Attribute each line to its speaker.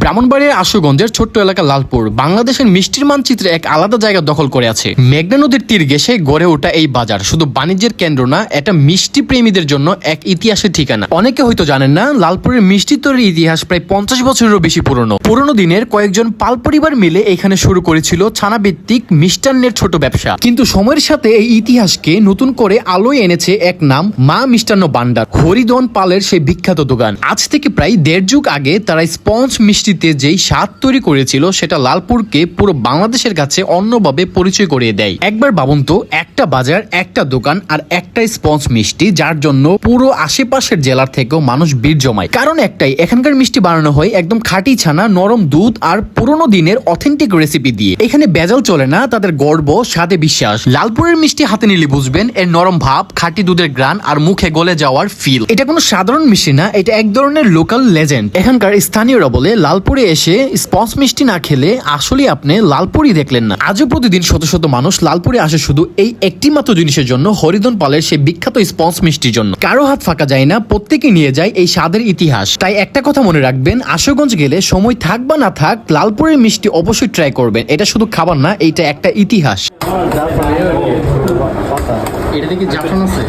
Speaker 1: ব্রাহ্মণবাড়িয়ার আশুগঞ্জের ছোট্ট এলাকা লালপুর বাংলাদেশের মিষ্টির মানচিত্রে এক আলাদা জায়গা দখল করে আছে। মেঘনা নদীর তীর ঘেসে গড়ে ওঠা এই বাজার শুধু বাণিজ্যের কেন্দ্র না, এটা মিষ্টি প্রেমীদের জন্য এক ইতিহাসের ঠিকানা। অনেকে হয়তো জানেন না, লালপুরের মিষ্টি তৈরির ইতিহাস প্রায় পঞ্চাশ বছরেরও বেশি পুরনো। পুরনো দিনের কয়েকজন পাল পরিবার মিলে এখানে শুরু করেছিল ছানা ভিত্তিক মিষ্টান্নের ছোট ব্যবসা। কিন্তু সময়ের সাথে এই ইতিহাসকে নতুন করে আলোয় এনেছে এক নাম, মা মিষ্টান্ন বান্ডার হরিদন পালের সেই বিখ্যাত দোকান। আজ থেকে প্রায় দেড় যুগ আগে তারা স্পঞ্জ মিষ্টিতে যেই স্বাদ তৈরি করেছিল, সেটা লালপুরকে পুরো বাংলাদেশের কাছে অন্যভাবে পরিচয় করিয়ে দেয়। একবার ভাবুন তো, একটা বাজার, একটা দোকান আর একটা স্পঞ্জ মিষ্টি, যার জন্য পুরো আশেপাশের জেলার থেকেও মানুষ ভিড় জমায়। কারণ একটাই, এখানকার মিষ্টি বানানো হয় একদম খাঁটি ছানা, নরম দুধ আর পুরোনো দিনের অথেন্টিক রেসিপি দিয়ে। এখানে বেজাল চলে না, তাদের গর্ব, স্বাদে বিশ্বাস। লালপুরের মিষ্টি হাতে নিলে বুঝবেন, এর নরম ভাব, খাঁটি দুধের গ্রান আর মুখে গলে যাওয়ার ফিল এটা কোনো সাধারণ মিষ্টি না, এটা এক ধরনের লোকাল লেজেন্ড এখানকার স্থানীয়রা বলে লালপুরে এসে স্পঞ্জ মিষ্টি না খেলে আসলে আপনি লালপুরই দেখলেন না। আজও প্রতিদিন শত শত মানুষ লালপুরে আসে শুধু এই একটি মাত্র জিনিসের জন্য, হরিদন পালের সেই বিখ্যাত স্পঞ্জ মিষ্টির জন্য। কারও হাত ফাঁকা যায় না প্রত্যেকে নিয়ে যায় এই স্বাদের ইতিহাস। তাই একটা কথা মনে রাখবেন, আশুগঞ্জ গেলে সময় থাক বা না থাক, লালপুরের মিষ্টি অবশ্যই ট্রাই করবেন। এটা শুধু খাবার না, এইটা একটা ইতিহাস। আছে।